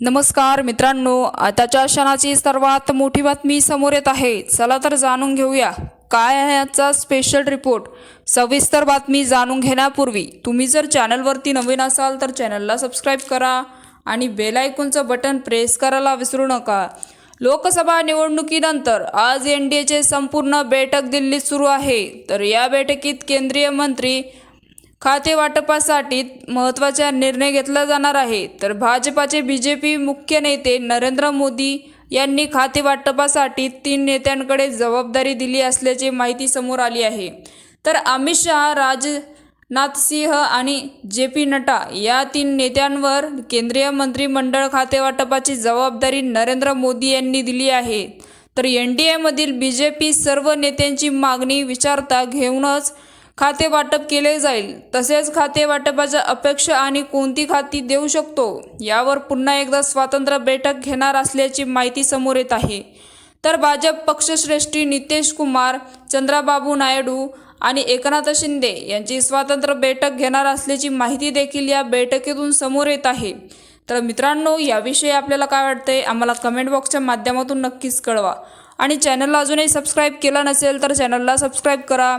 नमस्कार मित्रांनो आताच्या क्षणाची सर्वात मोठी बातमी समोर येत आहे. चला तर जाणून घेऊया. काय आहे आजचा स्पेशल रिपोर्ट सविस्तर बातमी जाणून घेण्यापूर्वी तुम्ही जर चॅनलवरती नवीन असाल तर चॅनलला सबस्क्राईब करा आणि बेल आयकॉनचं बटन प्रेस करायला विसरू नका. लोकसभा निवडणुकीनंतर आज एन डी एचे संपूर्ण बैठक दिल्लीत सुरू आहे. तर या बैठकीत केंद्रीय मंत्री खाते वाटपासाठी महत्त्वाचा निर्णय घेतला जाणार आहे. तर भाजपाचे बी जे पी मुख्य नेते नरेंद्र मोदी यांनी खाते वाटपासाठी तीन नेत्यांकडे जबाबदारी दिली असल्याची माहिती समोर आली आहे. तर अमित शहा राजनाथ सिंह आणि जे पी नड्डा या तीन नेत्यांवर केंद्रीय मंत्रिमंडळ खाते वाटपाची जबाबदारी नरेंद्र मोदी यांनी दिली आहे. तर N D एमधील B J P सर्व नेत्यांची मागणी विचारता घेऊनच खाते वाटप केले जाईल तसेच खाते वाटपाच्या अपेक्षा आणि कोणती खाती देऊ शकतो यावर पुन्हा एकदा स्वातंत्र्य बैठक घेणार असल्याची माहिती समोर येत आहे. तर भाजप पक्षश्रेष्ठी नितेश कुमार चंद्राबाबू नायडू आणि एकनाथ शिंदे यांची स्वातंत्र्य बैठक घेणार असल्याची माहिती देखील या बैठकीतून समोर येत आहे. तर मित्रांनो याविषयी आपल्याला काय वाटतंय आम्हाला कमेंट बॉक्सच्या माध्यमातून नक्कीच कळवा. आणि चॅनलला अजूनही सबस्क्राईब केला नसेल तर चॅनलला सबस्क्राईब करा.